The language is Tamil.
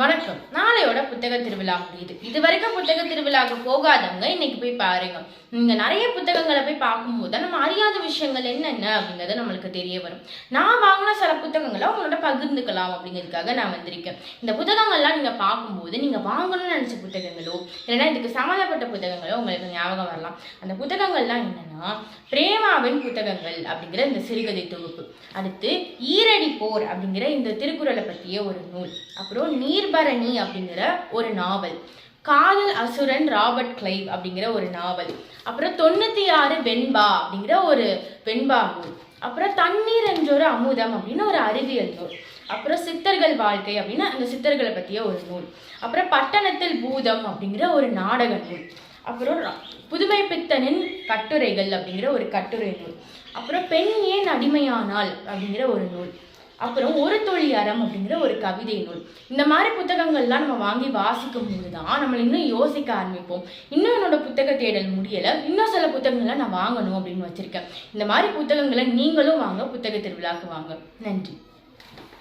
வணக்கம். நாளையோட புத்தக திருவிழா முடியுது. இது வரைக்கும் புத்தக திருவிழாவுக்கு போகாதவங்க இன்னைக்கு போய் பாருங்க. நீங்க நிறைய புத்தகங்களை போய் பார்க்கும்போது நம்ம அறியாத விஷயங்கள் என்னென்ன அப்படிங்கிறது நம்மளுக்கு தெரிய வரும். நான் வாங்கின சில புத்தகங்களை உங்களோட பகிர்ந்துக்கலாம் அப்படிங்கிறதுக்காக நான் வந்திருக்கேன். இந்த புத்தகங்கள்லாம் நீங்க பார்க்கும்போது நீங்க வாங்கணும்னு நினைச்ச புத்தகங்களோ இல்லைன்னா இதுக்கு சம்மந்தப்பட்ட புத்தகங்களோ உங்களுக்கு ஞாபகம் வரலாம். அந்த புத்தகங்கள்லாம் என்னன்னா பிரேமாவின் புத்தகங்கள் அப்படிங்கிற இந்த சிறுகதை தொகுப்பு. அடுத்து ஈரடி போர் அப்படிங்கிற இந்த திருக்குறளை பற்றிய ஒரு நூல். அப்புறம் நீர் நீர்பரணி அப்படிங்கிற ஒரு நாவல். காதல் அசுரன் ராபர்ட் கிளைவ் அப்படிங்கிற ஒரு நாவல். அப்புறம் தொண்ணூற்றி ஆறு வெண்பா அப்படிங்கிற ஒரு வெண்பா நூல். அப்புறம் தண்ணீர் என்றொரு அமுதம் அப்படின்னு ஒரு அறிவியல் நூல். அப்புறம் சித்தர்கள் வாழ்க்கை அப்படின்னு அந்த சித்தர்களை பற்றிய ஒரு நூல். அப்புறம் பட்டணத்தில் பூதம் அப்படிங்கிற ஒரு நாடக நூல். அப்புறம் புதுமை பித்தனின் கட்டுரைகள் அப்படிங்கிற ஒரு கட்டுரை நூல். அப்புறம் பெண் ஏன் அடிமையானால் அப்படிங்கிற ஒரு நூல். அப்புறம் ஒரு தொழில் அறம் அப்படிங்கிற ஒரு கவிதை நூல். இந்த மாதிரி புத்தகங்கள்லாம் நம்ம வாங்கி வாசிக்கும் போது தான் நம்ம இன்னும் யோசிக்க ஆரம்பிப்போம். இன்னும் என்னோட புத்தக தேடல் முடியலை. இன்னும் சில புத்தகங்களை நான் வாங்கணும் அப்படின்னு வச்சுருக்கேன். இந்த மாதிரி புத்தகங்களை நீங்களும் வாங்க புத்தக திருவிழாவுக்கு வாங்க. நன்றி.